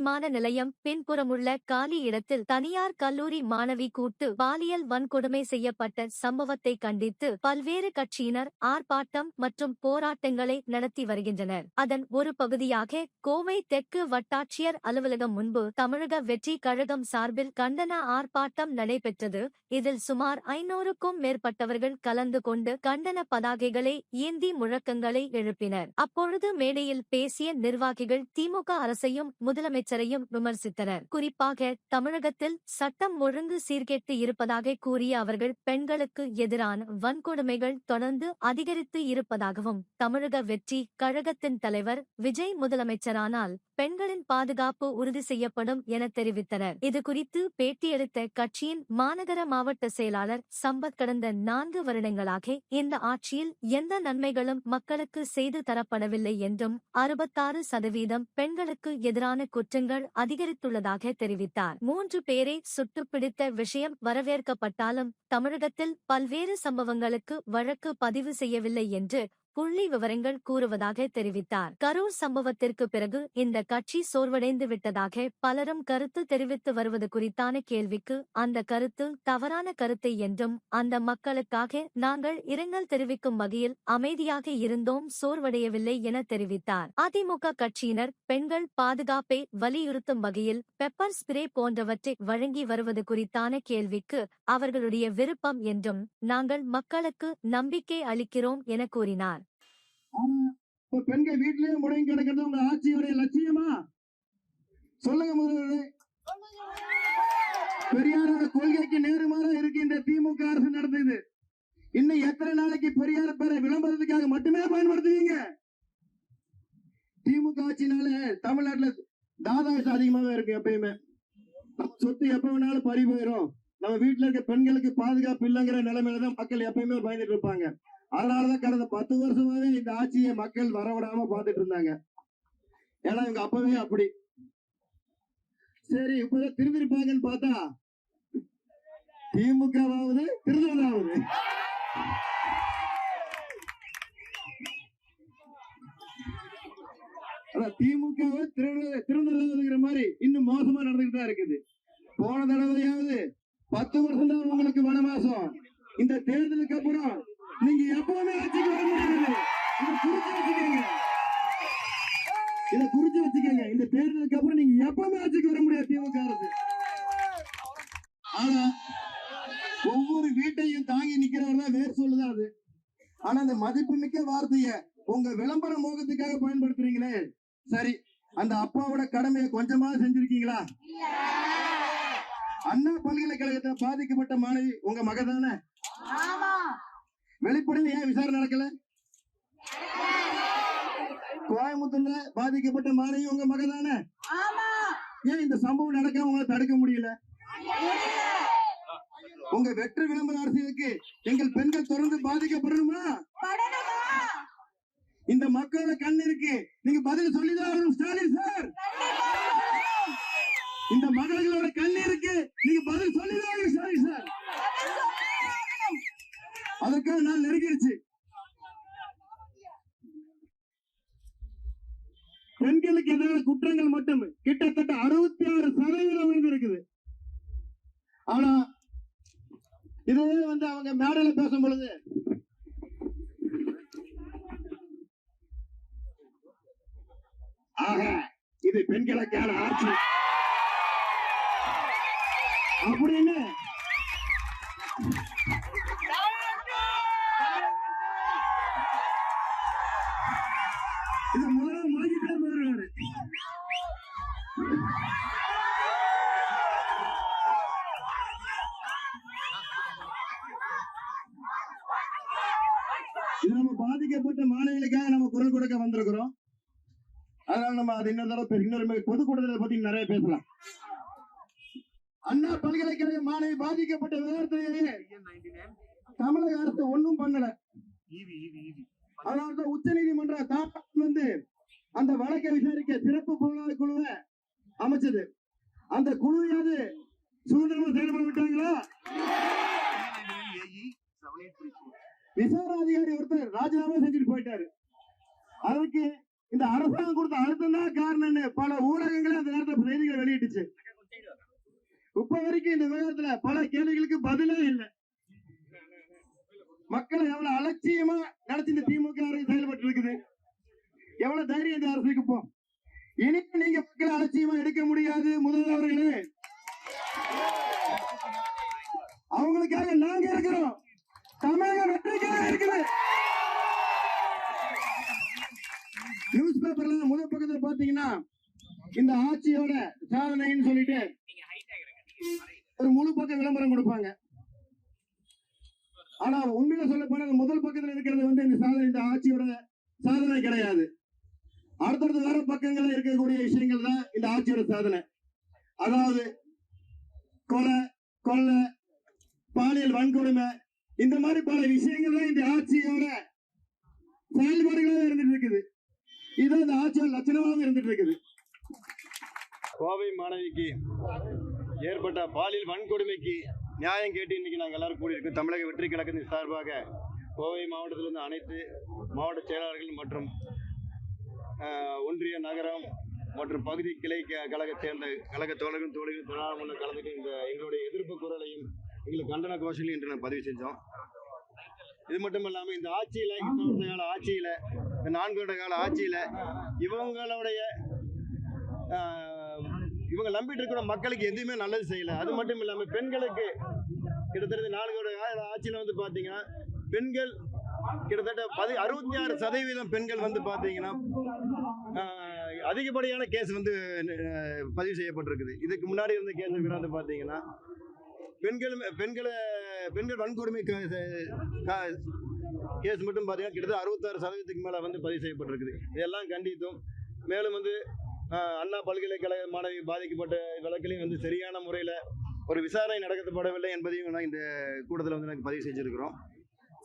விமான நிலையம் பின்புறமுள்ள காலி இடத்தில் தனியார் கல்லூரி மாணவி கூட்டு பாலியல் வன்கொடுமை செய்யப்பட்ட சம்பவத்தை கண்டித்து பல்வேறு கட்சியினர் ஆர்ப்பாட்டம் மற்றும் போராட்டங்களை நடத்தி வருகின்றனர். அதன் ஒரு பகுதியாக கோவை தெற்கு வட்டாட்சியர் அலுவலகம் முன்பு தமிழக வெற்றி கழகம் சார்பில் கண்டன ஆர்ப்பாட்டம் நடைபெற்றது. இதில் சுமார் ஐநூறுக்கும் மேற்பட்டவர்கள் கலந்து கொண்டு கண்டன பதாகைகளை ஏந்தி முழக்கங்களை எழுப்பினர். அப்பொழுது மேடையில் பேசிய நிர்வாகிகள் திமுக அரசையும் முதலமைச்சர் அமைச்சரையும் விமர்சித்தனர். குறிப்பாக தமிழகத்தில் சட்டம் ஒழுங்கு சீர்கெட்டு இருப்பதாக கூறிய அவர்கள் பெண்களுக்கு எதிரான வன்கொடுமைகள் தொடர்ந்து அதிகரித்து இருப்பதாகவும் தமிழக வெற்றி கழகத்தின் தலைவர் விஜய் முதலமைச்சரானால் பெண்களின் பாதுகாப்பு உறுதி செய்யப்படும் என தெரிவித்தனர். இது குறித்து பேட்டியளித்த கட்சியின் மாநகர மாவட்ட செயலாளர் சம்பத் கடந்த நான்கு வருடங்களாக இந்த ஆட்சியில் எந்த நன்மைகளும் மக்களுக்கு செய்து தரப்படவில்லை என்றும் அறுபத்தாறு சதவீதம் பெண்களுக்கு எதிரான குற்றங்கள் அதிகரித்துள்ளதாக தெரிவித்தார். மூன்று பேரை சுட்டுப்பிடித்த விஷயம் வரவேற்கப்பட்டாலும் தமிழகத்தில் பல்வேறு சம்பவங்களுக்கு வழக்கு பதிவு செய்யவில்லை என்று புள்ளி விவரங்கள் கூறுவதாக தெரிவித்தார். கரூர் சம்பவத்திற்கு பிறகு இந்த கட்சி சோர்வடைந்து விட்டதாக பலரும் கருத்து தெரிவித்து வருவது குறித்தான கேள்விக்கு அந்த கருத்து தவறான கருத்து என்றும் அந்த மக்களுக்காக நாங்கள் இரங்கல் தெரிவிக்கும் வகையில் அமைதியாக இருந்தோம் சோர்வடையவில்லை என தெரிவித்தார். அதிமுக கட்சியினர் பெண்கள் பாதுகாப்பை வலியுறுத்தும் வகையில் பெப்பர் ஸ்ப்ரே போன்றவற்றை வழங்கி வருவது குறித்தான கேள்விக்கு அவர்களுடைய விருப்பம் என்றும் நாங்கள் மக்களுக்கு நம்பிக்கை அளிக்கிறோம் என கூறினார். ஆனா இப்ப பெண்கள் வீட்டிலேயே முடங்கி கிடக்கிறது உங்க ஆட்சியுடைய லட்சியமா? சொல்லுங்க முதல்வரே. பெரியாரோட கொள்கைக்கு நேருமாறா இருக்கின்ற திமுக அரசு நடந்தது. இன்னும் எத்தனை நாளைக்கு பெரியார் பேரை விளம்பரத்துக்காக மட்டுமே பயன்படுத்துவீங்க? திமுக ஆட்சினால தமிழ்நாட்டுல தாதாசம் அதிகமாவே இருக்கு எப்பயுமே. சொத்து எப்ப வேணாலும் பறி போயிடும் நம்ம வீட்டுல இருக்க பெண்களுக்கு பாதுகாப்பு இல்லைங்கிற நிலைமையில தான் மக்கள் எப்பயுமே பயந்துட்டு இருப்பாங்க. அதனாலதான் கடந்த பத்து வருஷமாவே இந்த ஆட்சியை மக்கள் வரவிடாம பார்த்துட்டு இருந்தாங்க. ஏன்னா இவங்க அப்பவே அப்படி. சரி இப்பதான் திருந்திருப்பாங்கன்னு பார்த்தா திமுகவாவது திருந்ததாவது அதான் திமுகவை திருந்ததாவதுங்கிற மாதிரி இன்னும் மோசமா நடந்துகிட்டு தான் இருக்குது. போன தடவையாவது பத்து வருஷம் தான் உங்களுக்கு வனவாசம். இந்த தேர்தலுக்கு அப்புறம் நீங்க எப்பவுமே ஆட்சிக்கு வர முடியாது. இதை குறிச்சு வச்சுக்கோங்க. இதை குறிச்சு வச்சுக்கோங்க. இந்த தேர்தலுக்கு அப்புறம் நீங்க எப்பவுமே ஆட்சிக்கு வர முடியாது திமுக அரசு. ஆனா ஒவ்வொரு வீட்டையும் தாங்கி நிக்கிறவர் தான் வேறு சொல்லுதான் அது? ஆனா அந்த மதிப்புமிக்க வார்த்தைய உங்க விளம்பர மோகத்துக்காக பயன்படுத்துறீங்களே. சரி அந்த அப்பாவோட கடமையை கொஞ்சமா செஞ்சிருக்கீங்களா? அண்ணா பல்கலைக்கழகத்தில் பாதிக்கப்பட்ட மாணவி உங்க மக தானே? வெளிப்படையில் ஏன் விசாரணை நடக்கல? கோயம்புத்தூர்ல பாதிக்கப்பட்ட மாணவி உங்க மக தானே? ஏன் இந்த சம்பவம் நடக்காம உங்களை தடுக்க முடியல? உங்க வெற்று விளம்பர அரசியலுக்கு எங்கள் பெண்கள் தொடர்ந்து பாதிக்கப்படணுமா இந்த மக்களோட கண் இருக்கு நீங்க பதில் சொல்லிதான் ஸ்டாலின் சார். இந்த நீங்க பதில் சொல்லிதான் சரி சார். அதற்காக நான் நெருங்கிடுச்சு. பெண்களுக்கு எதிரான குற்றங்கள் மட்டும் கிட்டத்தட்ட அறுபத்தி ஆறு சதவீதம் விழுந்து இருக்குது ஆனா இதுவே வந்து அவங்க மேடையில பேசும் பொழுது ஆக இது பெண்களுக்கான ஆட்சி. அப்படின்னு? இது முதல்வர் மாறிட்டே போயிருக்காரு இது நம்ம பாதிக்கப்பட்ட மாணவிகளுக்காக நம்ம குரல் கொடுக்க வந்திருக்கிறோம். அதனால நம்ம அது இன்னொரு தடவை பே- இன்னொரு முறை பத்தி நிறைய பேசலாம். அண்ணா பல்கலைக்கழக மாணவி பாதிக்கப்பட்ட விவரத்திலேயே தமிழக அரசு ஒண்ணும் பண்ணல. அதனாலதான் உச்ச நீதிமன்ற வந்து அந்த வழக்கை விசாரிக்க சிறப்பு புலனாய்வு குழுவை அமைச்சது. அந்த குழுவையாவது சுதந்திரமா செயல்பட விட்டாங்களா? விசாரணை அதிகாரி ஒருத்தர் ராஜினாமா செஞ்சுட்டு போயிட்டாரு. அதற்கு இந்த அரசாங்கம் கொடுத்த அழுத்தம் தான் காரணம்னு பல ஊடகங்களே அந்த நேரத்தில் செய்திகளை வெளியிட்டுச்சு. வரைக்கும் இந்த விவகாரத்துல பல கேள்விகளுக்கு பதிலே இல்லை. மக்களை எவ்வளவு அலட்சியமா நடத்தி இந்த திமுக அரசு செயல்பட்டு இருக்குது எவ்வளவு தைரியம் இந்த அரசுக்கு போ. இனிமே நீங்க மக்களை அலட்சியமா எடுக்க முடியாது முதல்வர்களே அவங்களுக்காக நாங்க இருக்கிறோம். தமிழக வெற்றிக்காக இருக்குது. நியூஸ் பேப்பர்ல முதல் பக்கத்துல பாத்தீங்கன்னா இந்த ஆட்சியோட சாதனைன்னு சொல்லிட்டு ஒரு முழு பக்கம் விளம்பரம் கொடுப்பாங்க. ஆனா உண்மையில சொல்ல போனா முதல் பக்கத்துல இருக்கிறது வந்து இந்த சாதனை இந்த ஆட்சியோட சாதனை கிடையாது. அடுத்தடுத்து வர பக்கங்கள்ல இருக்கக்கூடிய விஷயங்கள் தான் இந்த ஆட்சியோட சாதனை. அதாவது கொலை கொள்ளை பாலியல் வன்கொடுமை இந்த மாதிரி பல விஷயங்கள் தான் இந்த ஆட்சியோட செயல்பாடுகளாக இருந்துட்டு இருக்குது. இது இந்த ஆட்சியோட லட்சணமாக இருந்துட்டு இருக்குது. கோவை மாணவிக்கு ஏற்பட்ட பாலியல் வன்கொடுமைக்கு நியாயம் கேட்டு இன்னைக்கு நாங்கள் எல்லாரும் கூடியிருக்கோம். தமிழக வெற்றி கழகத்தின் சார்பாக கோவை மாவட்டத்திலிருந்து அனைத்து மாவட்ட செயலாளர்கள் மற்றும் ஒன்றிய நகரம் மற்றும் பகுதி கிளை க- சேர்ந்த கழக தோழர்கள் தோழிகளும் தொழிலாளர்கள் கலந்துட்டு இந்த எங்களுடைய எதிர்ப்பு குரலையும் எங்களுக்கு கண்டன கோஷங்களையும் இன்று நாங்கள் பதிவு செஞ்சோம். இது மட்டும் இல்லாமல் இந்த ஆட்சியில் இந்த கால ஆட்சியில் இந்த நான்கு வருட கால ஆட்சியில் இவங்களுடைய இவங்க நம்பிட்டு இருக்கிற மக்களுக்கு எதுவுமே நல்லது செய்யல. அது மட்டும் இல்லாம பெண்களுக்கு கிட்டத்தட்ட நான்கு ஆட்சியில வந்து பாத்தீங்கன்னா பெண்கள் கிட்டத்தட்ட பதி அறுபத்தி ஆறு சதவீதம் பெண்கள் வந்து பாத்தீங்கன்னா அதிகப்படியான கேஸ் வந்து பதிவு செய்யப்பட்டிருக்குது. இதுக்கு முன்னாடி இருந்த கேஸ் வந்து பாத்தீங்கன்னா பெண்கள் பெண்களை பெண்கள் வன்கொடுமை கேஸ் மட்டும் பார்த்தீங்கன்னா கிட்டத்தட்ட அறுபத்தாறு சதவீதத்துக்கு மேலே வந்து பதிவு செய்யப்பட்டிருக்குது. இதெல்லாம் கண்டித்தும் மேலும் வந்து பல்கலைக்கழக மாணவி பாதிக்கப்பட்ட வழக்கிலையும் வந்து சரியான முறையில் ஒரு விசாரணை நடத்தப்படவில்லை என்பதையும் நான் இந்த கூட்டத்தில் வந்து நாங்கள் பதிவு செஞ்சிருக்கிறோம்.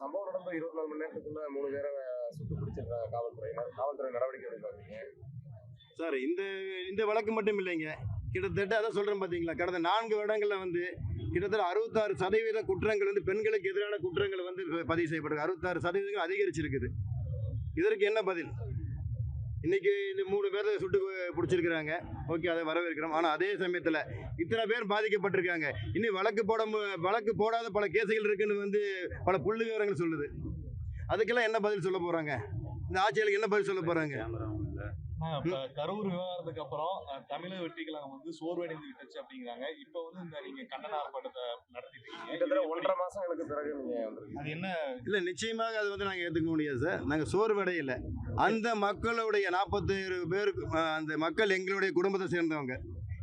சம்பவம் நடந்த இருபத்தி நாலு மணி நேரத்துக்குள்ள மூணு பேரை சுட்டு பிடிச்சிருக்காங்க காவல்துறையினர் காவல்துறை நடவடிக்கை எடுப்பாங்க சார் இந்த இந்த வழக்கு மட்டும் இல்லைங்க. கிட்டத்தட்ட அதான் சொல்கிறேன் பார்த்தீங்களா கடந்த நான்கு வருடங்களில் வந்து கிட்டத்தட்ட அறுபத்தாறு சதவீத குற்றங்கள் வந்து பெண்களுக்கு எதிரான குற்றங்கள் வந்து பதிவு செய்யப்பட்டிருக்கு. அறுபத்தாறு சதவீதங்கள் அதிகரிச்சிருக்குது. இதற்கு என்ன பதில்? இன்னைக்கு இந்த மூணு பேரை சுட்டு பிடிச்சிருக்கிறாங்க. ஓகே அதை வரவேற்கிறோம். ஆனால் அதே சமயத்தில் இத்தனை பேர் பாதிக்கப்பட்டிருக்காங்க. இன்னும் வழக்கு போட மு- வழக்கு போடாத பல கேசுகள் இருக்குன்னு வந்து பல புள்ளி விவரங்கள் சொல்லுது. அதுக்கெல்லாம் என்ன பதில் சொல்ல போகிறாங்க இந்த ஆட்சியாளருக்கு என்ன பதில் சொல்ல போகிறாங்க கரூர் விவகாரத்துக்கு அப்புறம் தமிழக வெற்றி கழகம் வந்து சோர்வடைந்து விட்டுச்சு அப்படிங்கிறாங்க. இப்ப வந்து இந்த நீங்க கண்டன ஆர்ப்பாட்டத்தை நடத்திட்டு இருக்கீங்க. ஒன்றரை மாசங்களுக்கு பிறகு அது என்ன? இல்ல நிச்சயமாக அது வந்து நாங்க ஏத்துக்க முடியாது சார். நாங்க சோர்வடையில அந்த மக்களுடைய நாற்பத்தேழு பேருக்கு அந்த மக்கள் எங்களுடைய குடும்பத்தை சேர்ந்தவங்க.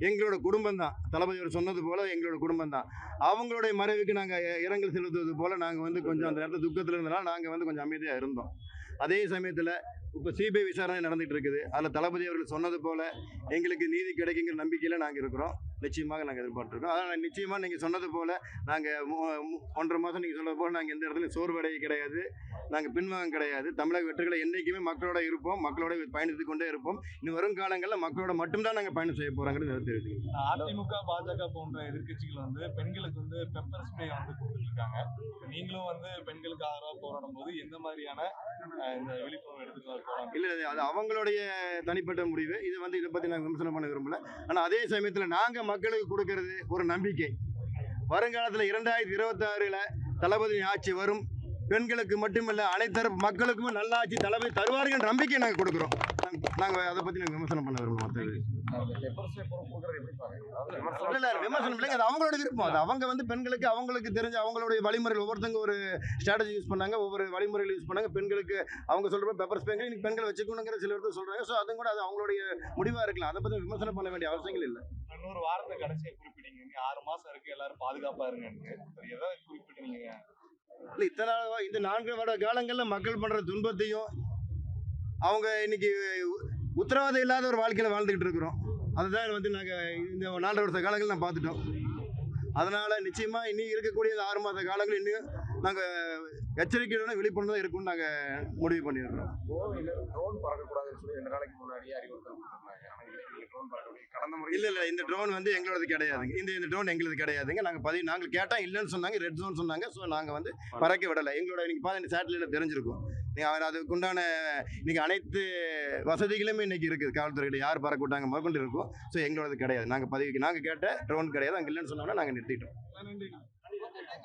எங்களோட குடும்பம் தான் தளபதி அவர் சொன்னது போல எங்களோட குடும்பம் தான் அவங்களுடைய மறைவுக்கு நாங்க இரங்கல் செலுத்துவது போல நாங்க வந்து கொஞ்சம் அந்த நேரத்தில் துக்கத்தில் இருந்தனால நாங்க வந்து கொஞ்சம் அமைதியா இருந்தோம். அதே சமயத்தில் இப்போ சிபிஐ விசாரணை நடந்துகிட்டு இருக்குது. அதில் தளபதி அவர்கள் சொன்னது போல் எங்களுக்கு நீதி கிடைக்குங்கிற நம்பிக்கையில் நாங்கள் இருக்கிறோம். நிச்சயமாக நாங்கள் எதிர்பார்த்துருக்கோம். அதனால் நிச்சயமாக நீங்கள் சொன்னது போல நாங்கள் ஒன்றரை மாதம் நீங்கள் சொன்னது போல நாங்கள் எந்த இடத்துலையும் சோர்வடைய கிடையாது. நாங்கள் பின்வாங்க கிடையாது. தமிழக வெற்றிகளை என்றைக்குமே மக்களோட இருப்போம். மக்களோட பயணித்து கொண்டே இருப்போம். இன்னும் வரும் காலங்களில் மக்களோட மட்டும்தான் நாங்கள் பயணம் செய்ய போகிறோங்கிறது தெரிவித்துக்கிறோம் அதிமுக பாஜக போன்ற எதிர்க்கட்சிகள் வந்து பெண்களுக்கு வந்து பெப்பர் ஸ்ப்ரே வந்து கொடுத்துருக்காங்க நீங்களும் வந்து பெண்களுக்கு ஆதரவா போராடும் போது எந்த மாதிரியான இந்த விழிப்புணர்வு எடுத்துட்டு இல்லை, அது அவங்களுடைய தனிப்பட்ட முடிவு. இது வந்து இதை பற்றி நாங்கள் விமர்சனம் பண்ண விரும்பல. ஆனால் அதே சமயத்தில் நாங்கள் மக்களுக்கு கொடுக்கறது ஒரு நம்பிக்கை. வருங்காலத்தில் இரண்டாயிரத்தி இருபத்தாறில் தளபதி ஆட்சி வரும். பெண்களுக்கு மட்டுமல்ல அனைத்தரப்பு மக்களுக்குமே நல்ல ஆட்சி தளபதி தருவார்கள் நம்பிக்கை நாங்கள் கொடுக்குறோம். நாங்கள் அதை பற்றி நாங்கள் விமர்சனம் பண்ண விரும்பல மற்றது விமர்சனம் இல்லைங்க. அது அவங்களோட விருப்பம். அது அவங்க வந்து பெண்களுக்கு அவங்களுக்கு தெரிஞ்ச அவங்களுடைய வழிமுறைகள். ஒவ்வொருத்தங்க ஒரு ஸ்ட்ராட்டஜி யூஸ் பண்ணாங்க ஒவ்வொரு வழிமுறைகள் யூஸ் பண்ணாங்க. பெண்களுக்கு அவங்க சொல்கிற பெப்பர் ஸ்பேங்க இன்னைக்கு பெண்கள் வச்சுக்கணுங்கிற சில இடத்துல சொல்கிறாங்க ஸோ அதுவும் கூட அது அவங்களுடைய முடிவாக இருக்கலாம். அதை பற்றி விமர்சனம் பண்ண வேண்டிய அவசியங்கள் இல்லை. கடைசியா குறிப்பிட்டீங்க ஆறு மாசம் இருக்கு. எல்லாரும் பாதுகாப்பா இருங்கன்னு சரி, குறிப்பிட்டீங்க இல்லை இத்தனை இந்த நான்கு வருட காலங்களில் மக்கள் பண்ற துன்பத்தையும் அவங்க இன்னைக்கு உ- உத்தரவாதம் இல்லாத ஒரு வாழ்க்கையில வாழ்ந்துகிட்டு இருக்கிறோம். அதுதான் வந்து நாங்கள் இந்த நாலு வருஷ காலங்கள் நான் பார்த்துட்டோம். அதனால நிச்சயமா இன்னும் இருக்கக்கூடிய ஆறு மாத காலங்கள் இன்னும் நாங்கள் எச்சரிக்கையுடன் விழிப்புணர்வு இருக்கும்னு நாங்கள் முடிவு பண்ணிடுறோம். ட்ரோன் பறக்கக்கூடாதுன்னு சொல்லி ரெண்டு நாளைக்கு முன்னாடியே அறிவுறுத்தல் இன்னைக்கு இல்ல இல்ல இந்த ட்ரோன் வந்து எங்களோடது கிடையாதுங்க இந்த இந்த ட்ரோன் எங்களது கிடையாதுங்க. நாங்க பதிவு நாங்க கேட்டா இல்லைன்னு சொன்னாங்க ரெட் ஜோன் சொன்னாங்க. ஸோ நாங்க வந்து பறக்க விடலை. எங்களோட நீங்க பாத்து சேட்டலைட்ல தெரிஞ்சிருக்கும். நீங்கள் அதுக்குண்டான இன்னைக்கு அனைத்து வசதிகளுமே இன்னைக்கு இருக்குது. காவல்துறையில் யார் பறக்க விட்டாங்க முதற்கொண்டு இருக்கும். ஸோ எங்களோடது கிடையாது. நாங்கள் பதிவுக்கு நாங்கள் கேட்ட ட்ரோன் கிடையாது. அங்கே இல்லைன்னு சொன்னோம்னா நாங்கள் நிறுத்திட்டோம்.